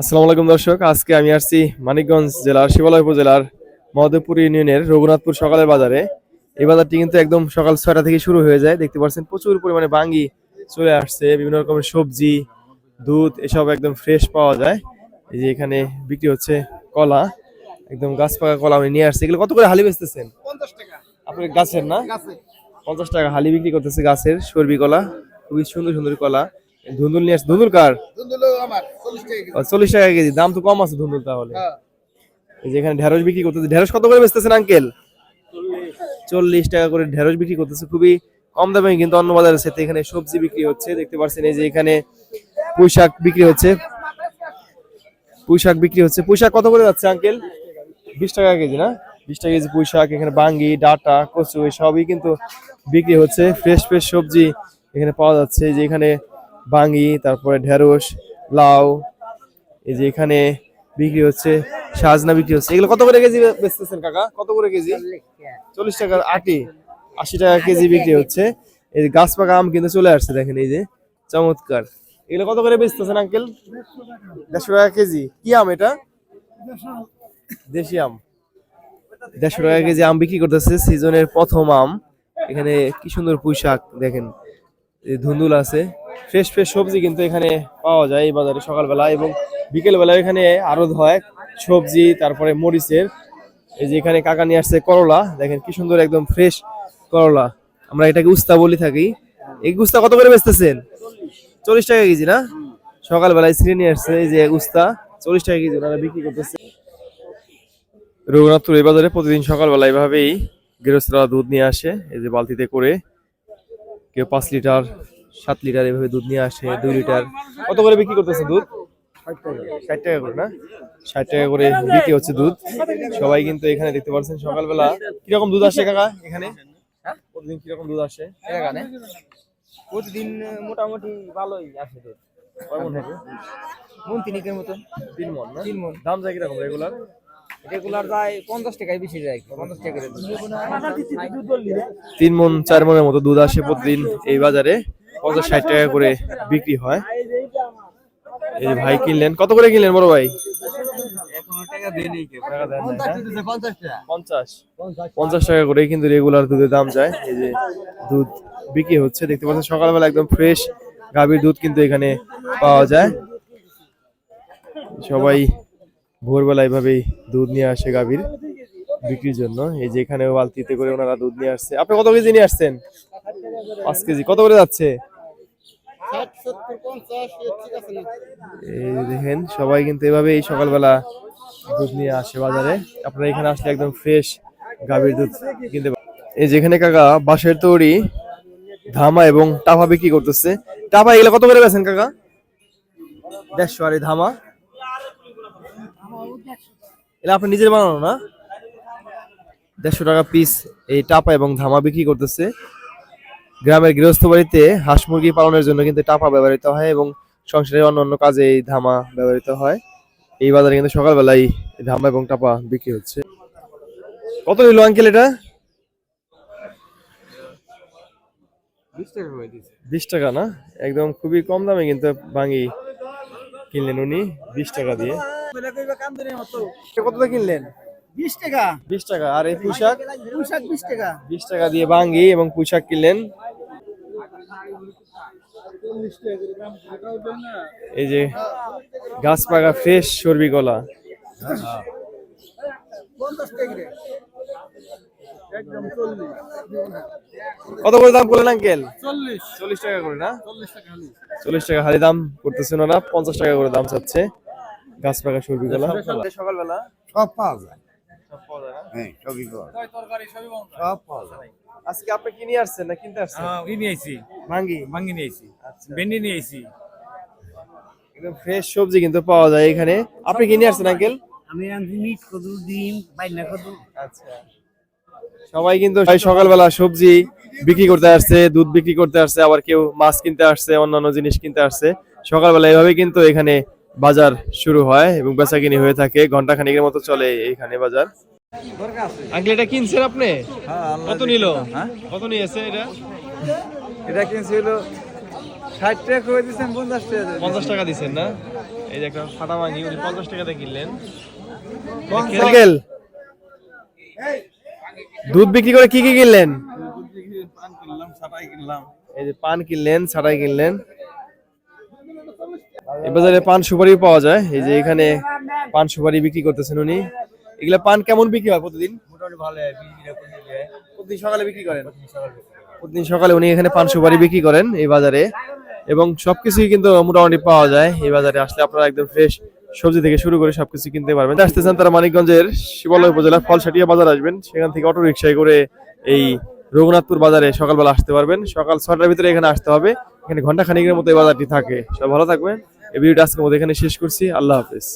আসসালামু আলাইকুম দর্শক আজকে আমি আসছি মানিকগঞ্জ জেলার শিবালয় উপজেলার মহদেবপুর ইউনিয়নের রঘুনাথপুর সকালের বাজারে। এই বাজারটি কিন্তু একদম সকাল ছয়টা থেকে শুরু হয়ে যায়। দেখতে পাচ্ছেন প্রচুর পরিমাণে বাঙ্গি চলে আসছে। বিভিন্ন রকমের সবজি দুধ এসব একদম ফ্রেশ পাওয়া যায়। এই যে এখানে বিক্রি হচ্ছে কলা একদম গাছ পাকা কলা আমি নিয়ে আসছি। এগুলো কত করে হালি বেচতেছেন? পঞ্চাশ টাকা। আপনার গাছের না? পঞ্চাশ টাকা হালি বিক্রি করতেছে গাছের সর্বি কলা খুবই সুন্দর সুন্দর কলা। ধুন্দুল নিয়ে আসছে। ধুন্দুল কার? ধুন্দুলো আমার চল্লিশ টাকা কেজি। দাম তো কম আছে ধুন্দুল তাহলে। হ্যাঁ। এই যে ঢেঁড়স বিক্রি করতেছে। ঢেঁড়স কত করে বেচতেছেন আঙ্কেল? চল্লিশ। টাকা করে ঢেঁড়স বিক্রি করতেছে। খুবই কম দামে কিন্তু অন্য বাজারের সাথে এখানে সবজি বিক্রি হচ্ছে। দেখতে পাচ্ছেন এই যে এখানে পুঁই শাক বিক্রি হচ্ছে। পুঁই শাক বিক্রি হচ্ছে। পুঁই শাক কত করে যাচ্ছে আঙ্কেল? বিশ টাকা কেজি না? বিশ টাকা কেজি পুঁই শাক এখানে বাঙ্গি ডাটা কচু এই সবই কিন্তু বিক্রি হচ্ছে। ফ্রেশ ফ্রেশ সবজি এখানে পাওয়া যাচ্ছে। যে এখানে বাঙ্গি তারপরে ঢেঁড়স, লাউ, এই যে এখানে বিক্রি হচ্ছে, সাজনা বিক্রি হচ্ছে। এগুলো কত করে কেজি বেচতেছেন কাকা? কত করে কেজি? চল্লিশ টাকা আটি। আশি টাকা কেজি বিক্রি হচ্ছে। এই গাছ পাকা আম কিন্তু চলে আসছে, দেখেন এই যে। চমৎকার। এগুলো কত করে বেচতেছেন, আঙ্কেল? দেড়শো টাকা কেজি। কি আম এটা? দেশি আম। দেড়শো টাকা কেজি আম বিক্রি করতেছে, সিজনের প্রথম আম। এখানে কি সুন্দর পুঁইশাক, দেখেন। ধুন্দুল আছে। ফ্রেশ ফ্রেশ সবজি কিন্তু এখানে পাওয়া যায় এই বাজারে সকালবেলা এবং বিকেলবেলা এখানে আরত হয় সবজি, তারপরে মরিচের। এই যে এখানে কাকা নিয়ে আসছে করলা। দেখেন কি সুন্দর একদম ফ্রেশ করলা। আমরা এটাকে উস্তা বলি থাকি। এই উস্তা কত করে বেচতেছেন? চল্লিশ টাকা কেজি না? সকালবেলায় ছিঁড়ে নিয়ে আসছে এই যে উস্তা, চল্লিশ টাকা কেজি ওনারা বিক্রি করতেছে। রঘুনাথপুর এই বাজারে প্রতিদিন সকালবেলা এভাবেই গৃহস্থরা দুধ নিয়ে আসে, এই যে বালতিতে করে। কেউ পাঁচ লিটার সাত লিটার এভাবে দুধ নিয়ে আসে দুই লিটার। কত করে বিক্রি করতেছে দুধ? ষাট টাকা করে। না? ষাট টাকা করে বিক্রি হচ্ছে দুধ। সবাই কিন্তু এখানে দেখতে পাচ্ছেন সকালবেলা। কীরকম দুধ আসে কাকা এখানে? প্রতিদিন কীরকম দুধ আসে? এখানে প্রতিদিন মোটামুটি ভালোই আসে তো কয় মণ মন তিনিকের মতো তিন মন না? তিন মণ। দাম যায় কীরকম রেগুলার? রেগুলার যায় পঞ্চাশ টাকায় বেশি যায়। পঞ্চাশ টাকা তিন মন চার মনের মতো দুধ আসে প্রতিদিন এই বাজারে। পঞ্চাশ ষাট টাকা করে বিক্রি হয়। এই ভাই কিনলেন কত করে কিনলেন বড় ভাই? পঞ্চাশ। টাকা করে কিন্তু রেগুলার দুধের দাম যায়। এই যে দুধ বিক্রি হচ্ছে দেখতে পাচ্ছেন সকালবেলা একদম ফ্রেশ গাভীর দুধ কিন্তু এখানে পাওয়া যায়। সবাই ভোরবেলা এইভাবেই দুধ নিয়ে আসে গাভীর বিক্রির জন্য। এই যে এখানে বালতিতে করে ওনারা দুধ নিয়ে আসছে। আপনি কত কেজি নিয়ে আসছেন? পাঁচ কেজি। কত করে যাচ্ছে ষাট সত্তর পঞ্চাশ এর ঠিক আছে না এই দেখেন, সবাই কিন্তু এভাবে এই সকালবেলা দুধ নিয়ে আসে বাজারে। আপনারা এখানে আসলে একদম ফ্রেশ গাভীর দুধ কিনতে এই যেখানে কাকা, বাঁশের তৈরি, ধামা এবং টাফা বিক্রি করতেছে। টাফা এগুলো কত করে বেছেন কাকা? দেড়শো আর ধামা? এটা আপনি নিজের বানানো না? দেড়শো টাকা পিস এই টাপা এবং ধামা বিক্রি করতেছে। গ্রামের গৃহস্থ বাড়িতে হাঁস মুরগি পালনের জন্য কিন্তু টাপা ব্যবহৃত হয় এবং সংসারের অন্য অন্য কাজে এই ধামা ব্যবহৃত হয়। এই বাজারে কিন্তু সকালবেলায় ধামা এবং টাপা বিক্রি হচ্ছে। কত নিল আঙ্কেল এটা? বিশ টাকা না? একদম খুবই কম দামে কিন্তু ভাঙি কিনলেন উনি বিশ টাকা দিয়ে। কত দিয়ে কিনলেন? বিশ টাকা। বিশ টাকা আর এই পোশাক পোশাক বিশ টাকা। বিশ টাকা দিয়ে ভাঙ্গি এবং পোশাক কিনলেন। এই যে গাছ পাকা ফ্রেশ সর্বি কলা কত করে দাম করলেন আঙ্কেল? চল্লিশ টাকা করে না? চল্লিশ টাকা হালি দাম করতেছে ওনারা পঞ্চাশ টাকা করে দাম চাচ্ছে। গাছ পাকা সর্বি কলা সকালবেলা। সব পাওয়া যায়। না? হ্যাঁ সবই পাওয়া যায়। সব পাওয়া যায়। আজকে আপনি কি নিয়ে আসছেন না কিনতে আসছেন? ই নিয়ে আইছি ভাঙ্গি ভাঙ্গি নিয়ে আইছি ভেন্ডি নিয়ে আইছি একদম ফ্রেশ সবজি কিন্তু পাওয়া যায় এখানে। আপনি কি নিয়ে আসছেন আঙ্কেল? আমি আনছি মিট কদু ডিম বাইনা কদু আচ্ছা। সবাই কিন্তু সকালবেলা সবজি বিক্রি করতে আসছে দুধ বিক্রি করতে আসছে আবার কেউ মাছ কিনতে আসছে অন্যান্য জিনিস কিনতে আসছে। সকালবেলা এভাবে কিন্তু এখানে বাজার শুরু হয় এবং বেচাকিনি হয়ে থাকে। ঘণ্টা খানিকের মতো চলে এইখানে বাজার। আঙ্কেল এটা কিনছেন আপনি? কত নিল? কত নিয়েছে এটা? এটা কিনছিল ষাট টাকা করে দিচ্ছেন পঞ্চাশ টাকা পঞ্চাশ টাকা দিচ্ছেন না? এই যে একটা ফাটা মাগি উনি পঞ্চাশ টাকাতে কিনলেন। আঙ্কেল দুধ বিক্রি করে কি কি কিনলেন? এই যে পান কিনলেন ছাড়াই কিনলেন। এই বাজারে পান সুপারি পাওয়া যায়। এই যে এখানে পান সুপারি বিক্রি করতেছেন উনি। এগুলা পান কেমন বিক্রি হয় প্রতিদিন? মোটামুটি ভালো প্রতিদিন সকালে বিক্রি করেন? প্রতিদিন সকালে উনি এখানে পান সুপারি বিক্রি করেন এই বাজারে। এবং সবকিছুই কিন্তু মোটামুটি পাওয়া যায়। এই বাজারে আসলে আপনারা একদম ফ্রেশ সবজি থেকে শুরু করে সবকিছু কিনতে পারবেন। আসতে চান তারা মানিকগঞ্জের শিবালয় উপজেলা ফলসাটিয়া বাজার আসবেন। সেখান থেকে অটো রিক্সায় করে এই রঘুনাথপুর বাজারে সকালবেলা আসতে পারবেন। সকাল ছটার ভিতরে এখানে আসতে হবে। এখানে ঘণ্টা খানিকের মতো এই বাজারটি থাকে। সব ভালো থাকবেন। এই ভিডিওটা আজকের আমাদের এখানে শেষ করছি। আল্লাহ হাফেজ।